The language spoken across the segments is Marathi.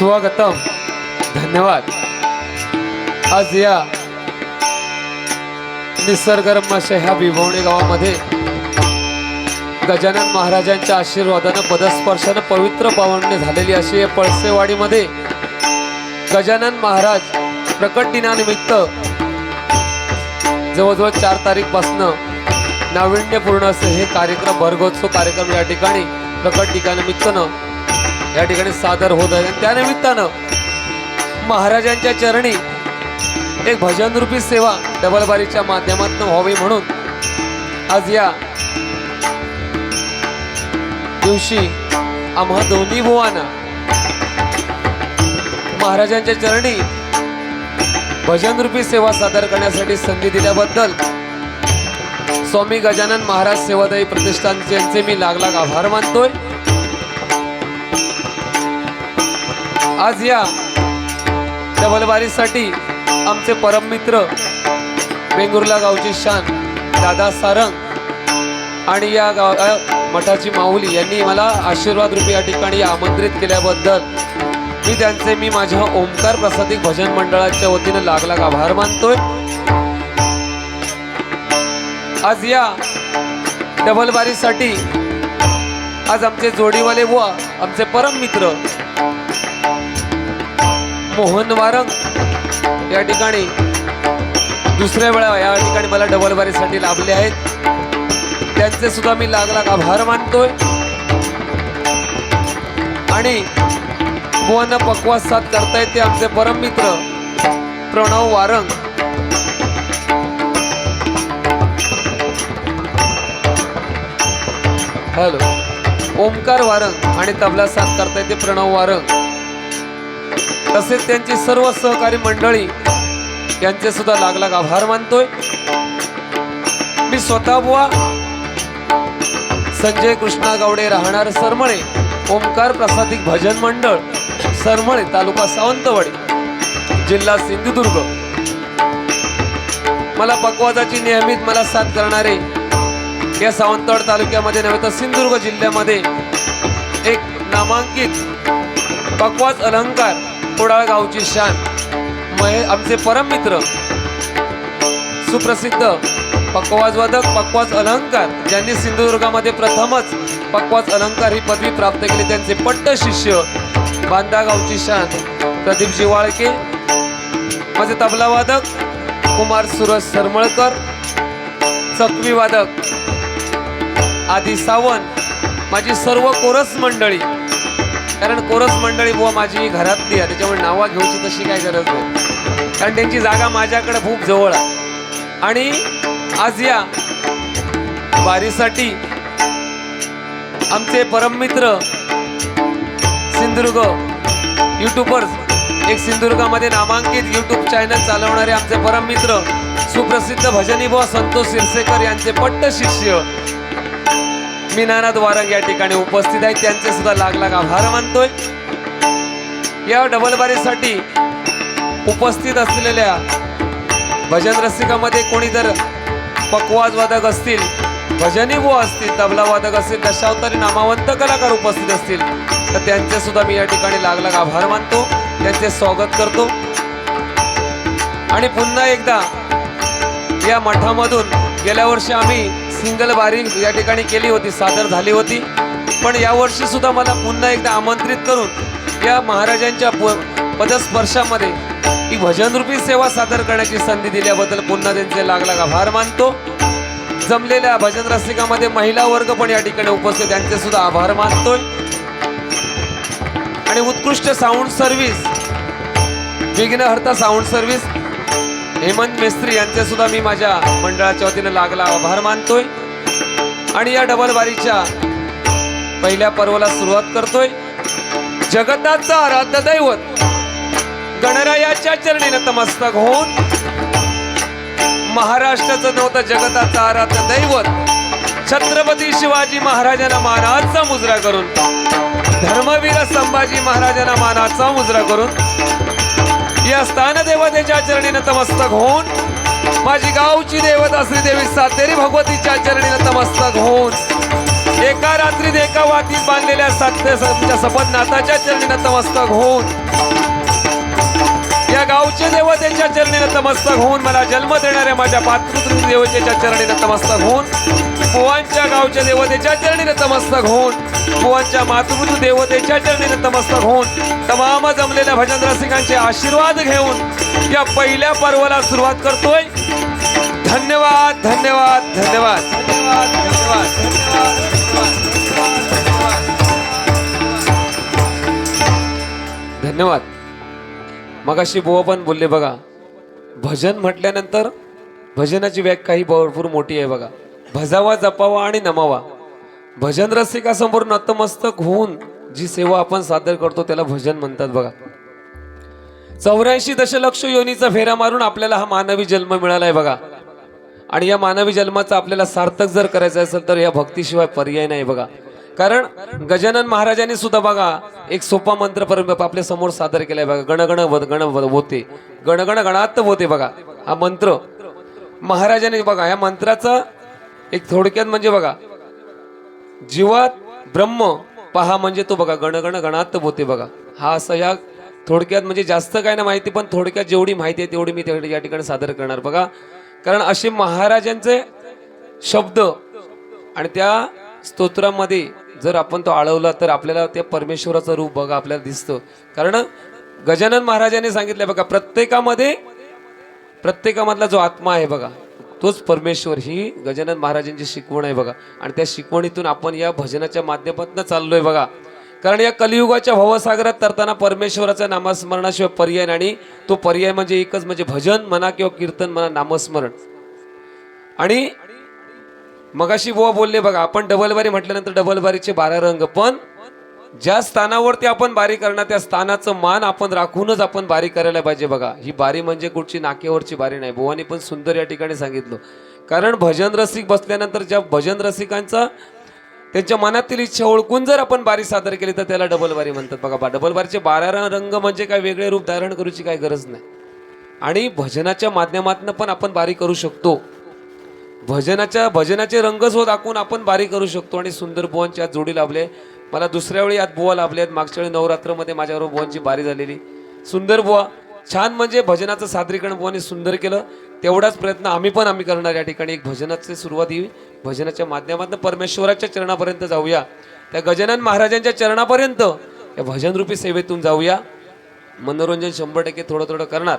स्वागतम. धन्यवाद. आज या निसर्गरम्य अशा ह्या विभवणी गावामध्ये गजानन महाराजांच्या आशीर्वादानं पदस्पर्शानं पवित्र पावणे झालेली अशी या पळसेवाडीमध्ये गजानन महाराज प्रकट दिनानिमित्त जवळजवळ चार तारीखपासनं नाविन्यपूर्ण असं हे कार्यक्रम भरगोत्सव कार्यक्रम या ठिकाणी प्रकट दिनानिमित्तानं या ठिकाणी सादर होत आहे. त्यानिमित्तानं महाराजांच्या चरणी एक भजनरूपी सेवा डबलबारीच्या माध्यमातून व्हावी म्हणून आज या दिवशी आम्हा दोन्ही बुवांना महाराजांच्या चरणी भजनरूपी सेवा सादर करण्यासाठी संधी दिल्याबद्दल स्वामी गजानन महाराज सेवादायी प्रतिष्ठानचे यांचे मी लागलाग आभार मानतोय. आज या डबलबारीसाठी आमचे परममित्र वेंगुर्ला गावची शान दादा सारंग आणि या गाव मठाची माऊली यांनी मला आशीर्वाद रूपी या ठिकाणी आमंत्रित केल्याबद्दल मी त्यांचे मी माझ्या ओंकार प्रसादिक भजन मंडळाच्या वतीनं लागला आभार मानतोय. आज या डबलबारीसाठी आज आमचे जोडीवाले बुवा आमचे परम मित्र मोहन वारंग या ठिकाणी दुसऱ्या वेळा या ठिकाणी मला डबलबारीसाठी लाभले आहेत. त्यांचे सुद्धा मी लाग लाग आभार मानतोय. आणि मोहन पकवास साथ करतायत ते आमचे परम मित्र प्रणव वारंग. हॅलो. ओमकार वारंग आणि तबला साथ करतायत ते प्रणव वारंग. तसेच त्यांची सर्व सहकारी मंडळी यांचे सुद्धा लागलाग आभार मानतोय. मी स्वतः बुवा संजय कृष्णा गावडे राहणार सरमळे ओमकार प्रसादिक भजन मंडळ सरमळे तालुका सावंतवाडी जिल्हा सिंधुदुर्ग. मला पकवाजाची नियमित मला साथ करणारे या सावंतवाड तालुक्यामध्ये नव्हे तर सिंधुदुर्ग जिल्ह्यामध्ये एक नामांकित पकवाज अलंकार कुडाळ गावची शान महे आमचे परम मित्र सुप्रसिद्ध पक्वाज वादक पक्वाज अलंकार ज्यांनी सिंधुदुर्गामध्ये प्रथमच पक्वाज अलंकार ही पदवी प्राप्त केली त्यांचे पट्ट शिष्य बांदा गावची शान प्रदीप जिवाळके माझे तबला वादक कुमार सुरज सरमळकर चकवी वादक आदी सावंत माझी सर्व कोरस मंडळी कारण कोरस मंडळी बुवा माझी घरातली आहे त्याच्यामुळे नावा घेऊची तशी काय गरज नाही. कारण त्यांची जागा माझ्याकडे खूप जवळ आहे. आणि आज या वारीसाठी आमचे परममित्र सिंधुदुर्ग युट्यूबर्स एक सिंधुदुर्गामध्ये नामांकित युट्यूब चॅनल चालवणारे आमचे परममित्र सुप्रसिद्ध भजनी बुवा संतोष सिरसेकर यांचे पट्ट शिष्य. मीनानाथ वारंग या ठिकाणी उपस्थित आहेत त्यांचे सुद्धा लाख लाख आभार मानतोय. या डबलबारीसाठी उपस्थित असलेल्या भजन रसिकामध्ये कोणी जर पकवाज वादक असतील भजनी बुवा असतील तबला वादक असतील दशावतारी नामावंत कलाकार उपस्थित असतील तर त्यांचे सुद्धा मी या ठिकाणी लागलाग आभार मानतो. त्यांचे स्वागत करतो. आणि पुन्हा एकदा या मठामधून गेल्या वर्षी आम्ही सिंगल बारी या ठिकाणी केली होती सादर झाली होती. पण यावर्षी सुद्धा मला पुन्हा एकदा आमंत्रित करून या महाराजांच्या प- पदस्पर्शामध्ये ही भजनरूपी सेवा सादर करण्याची संधी दिल्याबद्दल पुन्हा त्यांचे लागलाग आभार मानतो. जमलेल्या भजन रसिकामध्ये महिला वर्ग पण या ठिकाणी उपस्थित त्यांचे सुद्धा आभार मानतोय. आणि उत्कृष्ट sound service Vighnaharta sound service Hemant Mestri यांचे सुद्धा मी माझ्या मंडळाच्या वतीनं लागला आभार मानतोय. आणि या डबल बारीच्या पहिल्या पर्वाला सुरुवात करतोय. जगताचा आराध्य दैवत गणरायाच्या चरणी नतमस्तक होऊन महाराष्ट्राचं नव्हतं जगताचा आराध्य दैवत छत्रपती शिवाजी महाराजांना मानाचा मुजरा करून धर्मवीर संभाजी महाराजांना मानाचा मुजरा करून या स्थान देवतेच्या चरणी नतमस्तक होऊन माझी गावची देवता श्रीदेवी सातेरी भगवतीच्या चरणी नतमस्तक होऊन एका रात्रीत एका वातीत बांधलेल्या सत्य तुमच्या सपदनाथाच्या चरणी नतमस्तक होऊन या गावचे देवतेच्या चरणी नतमस्तक होऊन मला जन्म देणाऱ्या माझ्या मातृ देवतेच्या चरणी नतमस्तक होऊन गोवांच्या गावच्या देवतेच्या चरणी नतमस्तक होऊन गोवांच्या मातृ देवतेच्या चरणी नतमस्तक होऊन तमाम जमलेल्या भजन रसिकांचे आशीर्वाद घेऊन या पहिल्या पर्वाला सुरुवात करतोय. धन्यवाद धन्यवाद धन्यवाद धन्यवाद धन्यवाद धन्यवाद. धन्यवाद. मग अशी बुवा पण बोलले बघा भजन म्हटल्यानंतर भजनाची व्याख्या ही भरपूर मोठी आहे बघा. भजावा जपावा आणि नमावा. भजन रसिकासमोर नतमस्तक होऊन जी सेवा आपण सादर करतो त्याला भजन म्हणतात बघा. चौऱ्याऐंशी दशलक्ष योनीचा फेरा मारून आपल्याला हा मानवी जन्म मिळाला आहे बघा. आणि या मानवी जन्माचा आपल्याला सार्थक जर करायचं असेल तर या भक्तीशिवाय पर्याय नाही बघा. कारण गजानन महाराजांनी सुद्धा बघा एक सोपा मंत्र पर आपल्यासमोर सादर केलाय बघा गणगण गण होते. गणगण गणात होते बघा हा मंत्र. महाराजांनी बघा या मंत्राचा एक थोडक्यात म्हणजे बघा जीवात ब्रह्म पहा म्हणजे तो बघा गणगण गणात होते बघा. हा असं या थोडक्यात म्हणजे जास्त काय ना माहिती पण थोडक्यात जेवढी माहिती आहे तेवढी मी त्या या ठिकाणी सादर करणार बघा. कारण असे महाराजांचे शब्द आणि त्या स्तोत्रामध्ये जर आपण तो आळवला तर आपल्याला त्या परमेश्वराचं रूप बघा आपल्याला दिसतं. कारण गजानन महाराजांनी सांगितलं बघा प्रत्येकामध्ये प्रत्येकामधला जो आत्मा आहे बघा तोच परमेश्वर ही गजानन महाराजांची शिकवण आहे बघा. आणि त्या शिकवणीतून आपण या भजनाच्या माध्यमातून चाललोय बघा. कारण या कलियुगाच्या भवसागरात तरताना परमेश्वराच्या नामस्मरणाशिवाय पर्याय आणि तो पर्याय म्हणजे एकच म्हणजे भजन म्हणा किंवा कीर्तन म्हणा नामस्मरण. आणि मगाशी बुवा बोलले बघा आपण डबल बारी म्हटल्यानंतर डबल बारीचे बारा रंग पण ज्या स्थानावरती आपण बारी करणार त्या स्थानाचं मान आपण राखूनच आपण बारी करायला पाहिजे बघा. ही बारी म्हणजे कुठची? नाकेवरची बारी नाही. बुवानी पण सुंदर या ठिकाणी सांगितलं. कारण भजन रसिक बसल्यानंतर ज्या भजन रसिकांचा त्यांच्या मनातील इच्छा ओळखून जर आपण बारी सादर केली तर त्याला डबल बारी म्हणतात बघा. बा डबल बारीचे बारा रंग म्हणजे काय? वेगळे रूप धारण करूची काय गरज नाही. आणि भजनाच्या माध्यमातून पण आपण बारी करू शकतो. भजनाच्या भजनाचे रंगच हो दाखवून आपण बारी करू शकतो आणि सुंदर बुवांची आज जोडी लाभले. मला दुसऱ्या वेळी आज बुवा लाभले आहेत. मागच्या वेळी नवरात्रमध्ये माझ्याबरोबर बुवांची बारी झालेली. सुंदर बुवा छान म्हणजे भजनाचं सादरीकरण बुवांनी सुंदर केलं. तेवढाच प्रयत्न आम्ही पण आम्ही करणार या ठिकाणी. एक भजनाची सुरुवात ही भजनाच्या माध्यमातून परमेश्वराच्या चरणापर्यंत जाऊया. त्या गजानन महाराजांच्या चरणापर्यंत या भजनरूपी सेवेतून जाऊया. मनोरंजन शंभर टक्के थोडं थोडं करणार.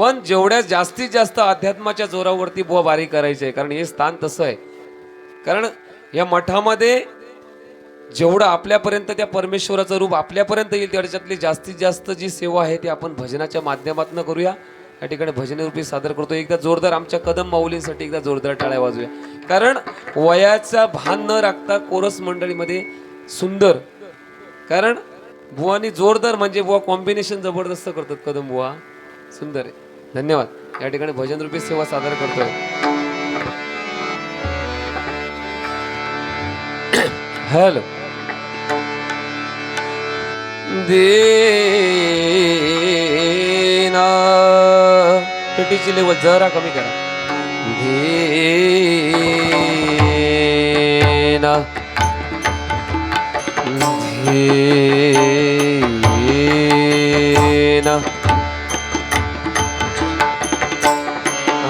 पण जेवढ्या जास्तीत जास्त अध्यात्माच्या जोरावरती बुवा बारी करायची आहे कारण हे स्थान तसं आहे. कारण या मठामध्ये जेवढं आपल्यापर्यंत त्या परमेश्वराचं रूप आपल्यापर्यंत येईल त्याच्यातली जास्तीत जास्त जी सेवा आहे ती आपण भजनाच्या माध्यमातून करूया. या ठिकाणी भजनरूपी सादर करतो. एकदा जोरदार आमच्या कदम माऊलींसाठी एकदा जोरदार टाळ्या वाजूया कारण वयाचा भान न राखता कोरस मंडळीमध्ये सुंदर. कारण बुवानी जोरदार म्हणजे बुवा कॉम्बिनेशन जबरदस्त करतात कदम बुवा. सुंदर आहे. धन्यवाद. या ठिकाणी भजनरूपी सेवा सादर करतोय. हॅलो. देना पेटीची लेवल जरा कमी करा. देना देना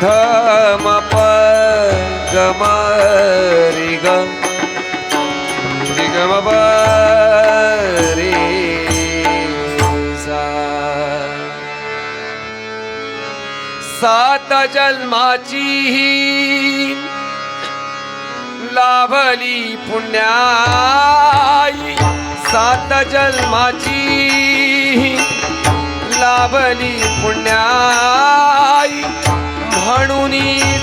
धम प गम रि ग. गम प रि सात जन्माची ही लाभली पुण्याई. सात जन्माची लाभली पुण्याई. म्हणून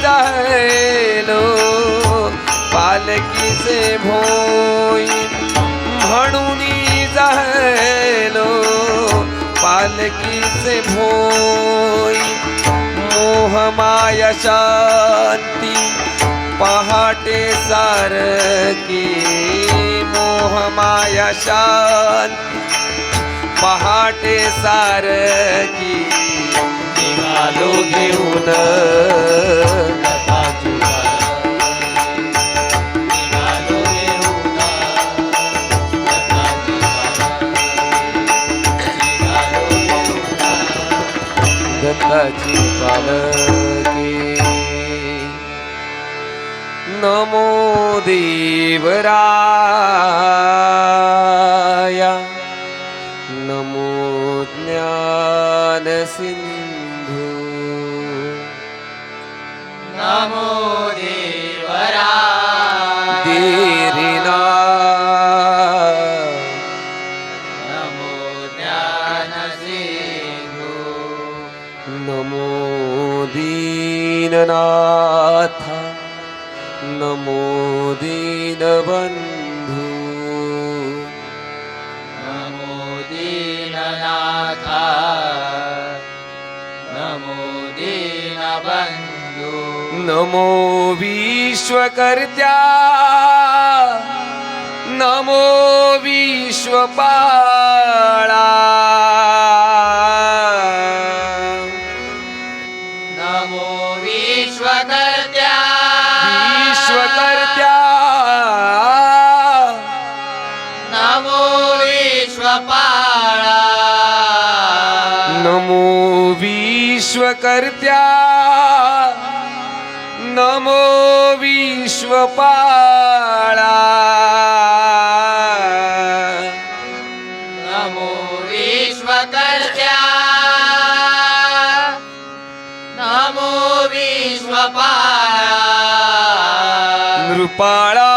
जायलो. पालकीचे भोई म्हणून जायलो. पालकीचे भोई मोहमाया शांती पहाटे सारखी. मोहमाया शांती पहाटे सारखी. निघालो घेऊन. दत्ताची पालकी नमो देवरा. दीननाथ नमो दीनबन्धू। नमो दीननाथा नमो दीनबन्धु। नमो विश्वकर्त्या नमो विश्वपाळा। विश्वकर्त्या नमो विश्वपाळा. नमो विश्वकर्त्या नमो विश्वपाळा. नृपाळा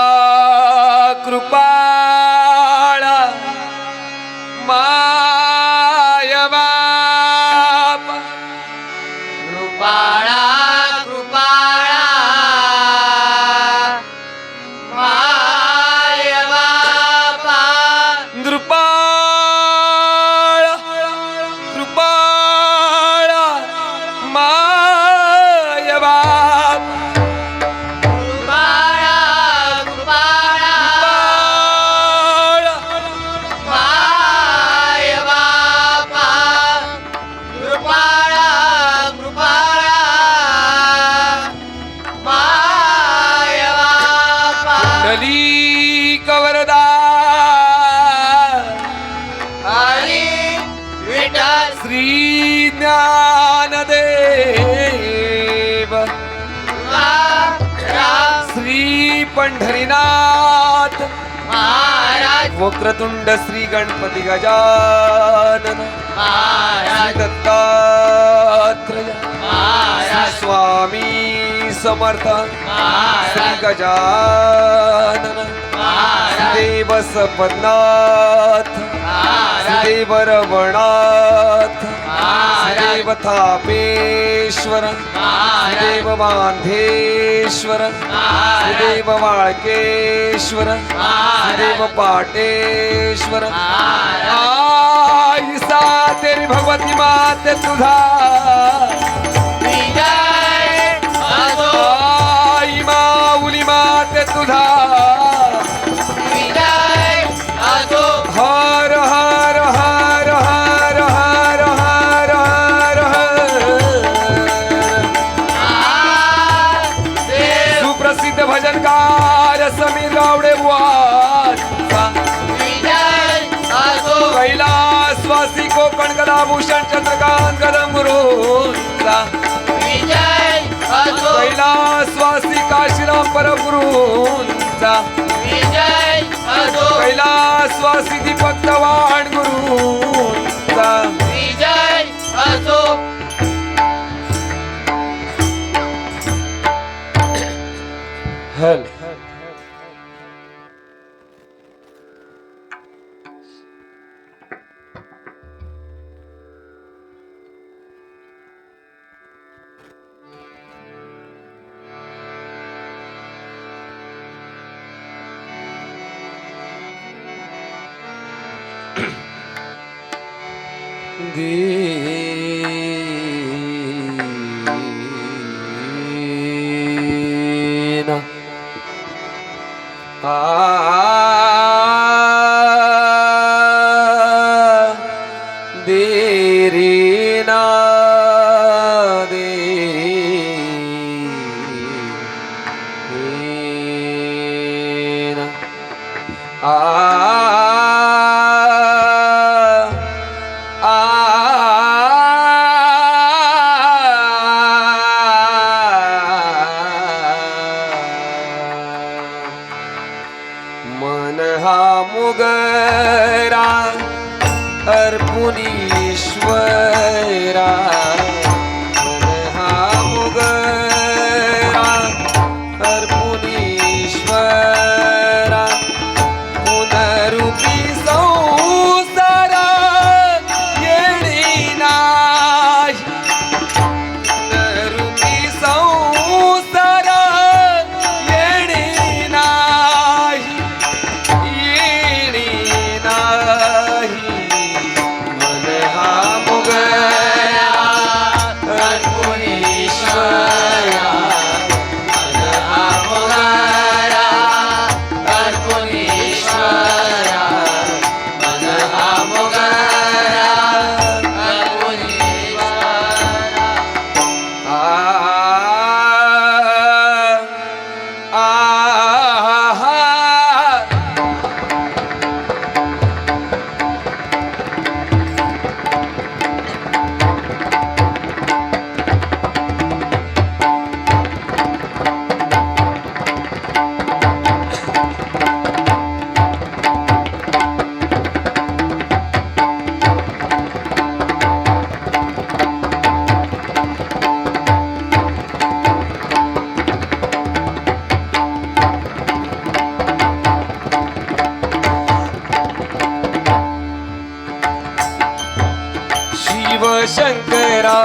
डली कवरदा. हरी विठ्ठल. श्री ज्ञानदेव. श्री पंढरीनाथ. महाराज. वक्रतुंड श्री गणपती गजानन. महाराज. दत्तात्रय. महाराज. स्वामी समर्थ श्री गजानन महाराज. देव महाराज. देव रवणाथ देव थापेश्वर देव महाराज. देव वाळकेश्वर देव पाटेश्वर आई सा तेरी भगवती माते तुझा परमगुरूंचा विजय कैलासवासी काशीराम परमगुरूंचा विजय कैलासवासी दीपक चव्हाण गुरूंचा. विजय असो हल. शंकरा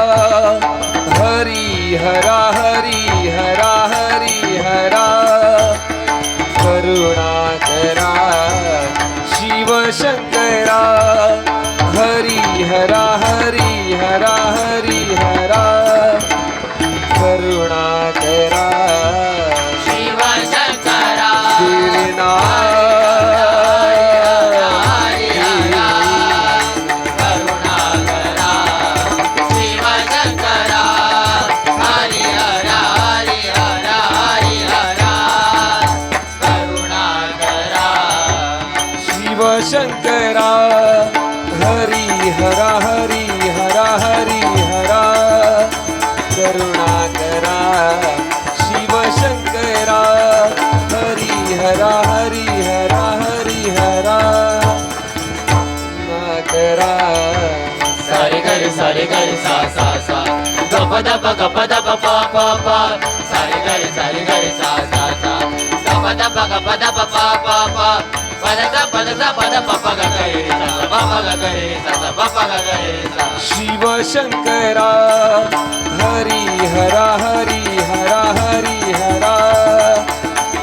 हरी हरा हरी हरा हरी हरा हरा हरी हरा हरी। हरा करुणा करा सारे सा सा सा। गप दप गप दप पा सारे सारे सा सा सा। गप दप गप दप शिव शंकरा हरी हरा हरी हरा हरी हरा।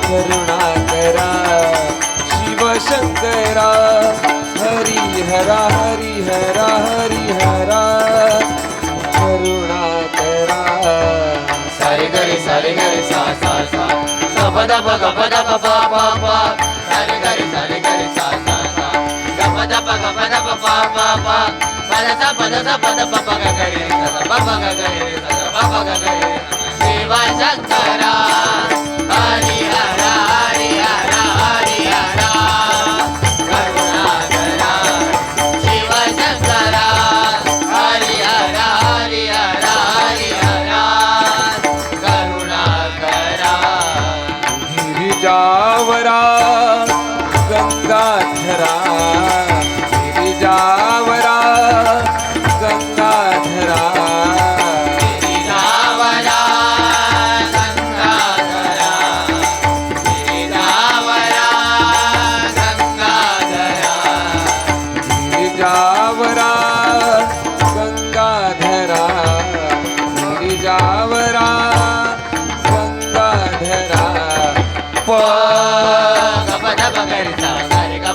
करुणा करा शिव शंकरा हरी हरा हरी हरा हरी हरा करुणा करा सारे गरे सारे गरे सा सा सा गप दप गप प पा पा पा सारे गरे सारे गरे सा सा सा गप दप गप प पा पा पा पद सा पद सा पद प प ग ग रे सा प प ग गरे सा प प ग गरे रे शिव शंकरा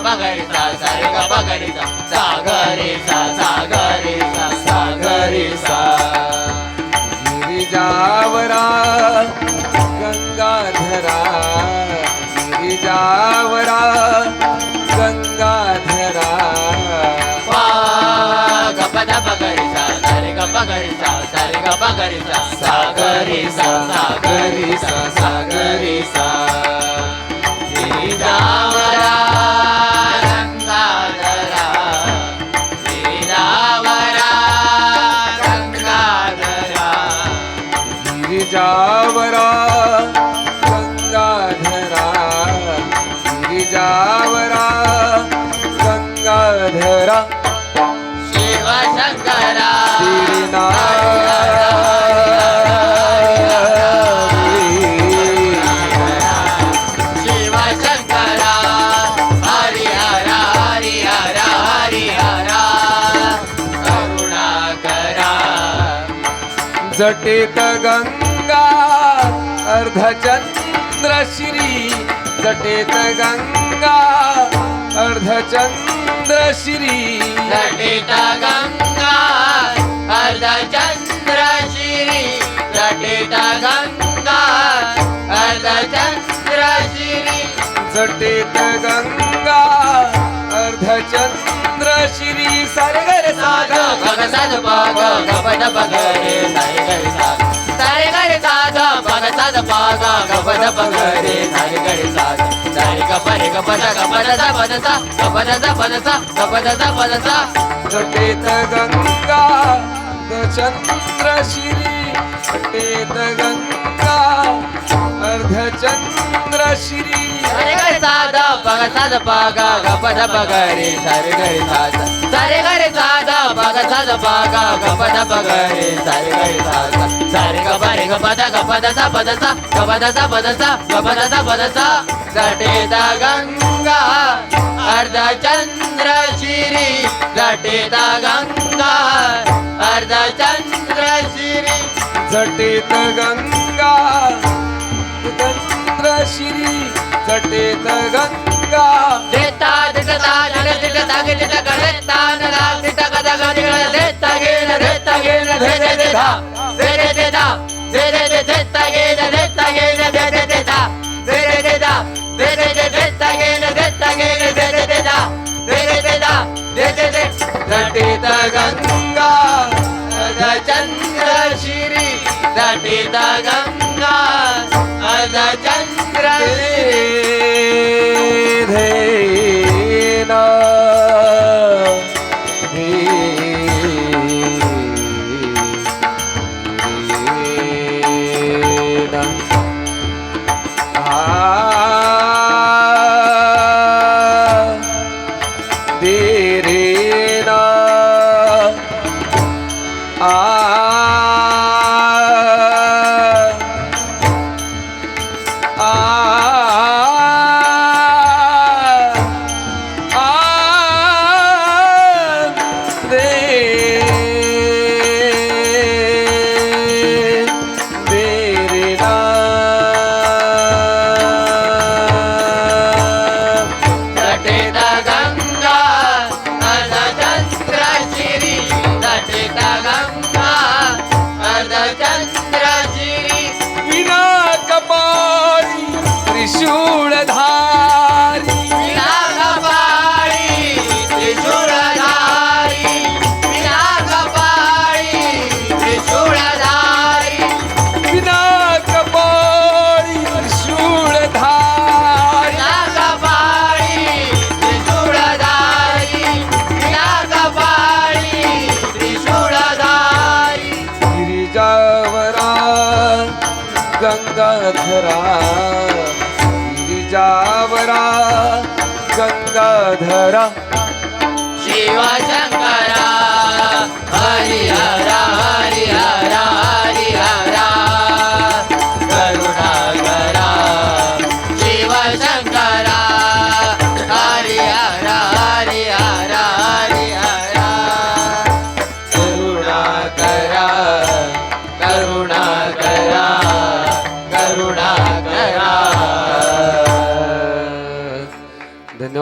प गप दप गरिता सारे गप गरिता सारे गप गरिता सागरी सा सागरी सा सागरी सा गिरिजावरा गंगाधरा. गिरिजावरा गंगाधरा पा गपद पगरी सा सारे गपगरी सा सारे गपगरी सा सागरी सा सागरी जटेत गंगा अर्धचंद्र श्री जटेत गंगा अर्धचंद्र श्री लटित गंगा अर्धचंद्र शिरी लटित गंगा अर्धचंद्र शिरी जटेत गंगा अर्धचंद्र श्री सारे गर साध भग साध पाग गपद पगरे सारे गरे साध सारे गरे साध भग साध पाग गपद पगरे सारे गरे साध सारे गपद गपद गपद सा पद सा गपद सा पद सा जटेत गंगा अर्धचंद्र श्री. जटेत गंगा अर्धचंद्र श्री. सारे गरे साध भग साध पाग गपद पगरे सारे गरे साध. सारे गरे साध भग साध पाग गपद पगरे सारे गरे साध. सारे गपरे गपद गपद सा पद सा गपद सा पद सा गपद सा पद सा. घटेत गंगा अर्धचंद्र शिरी घटेत गंगा अर्धचंद्र शिरी जटेत गंगा चंद्र श्री. जटेत गंगा देता चंद्र जग देता गे देता ग देता नगा देता गदा ग देता देता गे न देता गे न दे दे देता दे दे देता दे दे दे देता गे न देता गे न दे दे देता दे दे देता दे दे दे देता गे न देता गे न दे दे देता दे दे देता दे दे दे जटेत गंगा अर्ध चंद्र शिरी दटित गंगाधरा गिरिजावरा गंगाधरा शिव हरिहरा हरिहरा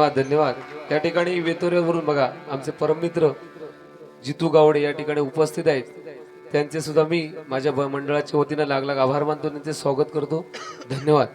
धन्यवाद धन्यवाद. त्या या ठिकाणी वेतोऱ्यावरून बघा आमचे परममित्र जितू गावडे या ठिकाणी उपस्थित आहेत. त्यांचे सुद्धा मी माझ्या मंडळाच्या वतीनं लागला आभार मानतो त्यांचे स्वागत करतो. धन्यवाद.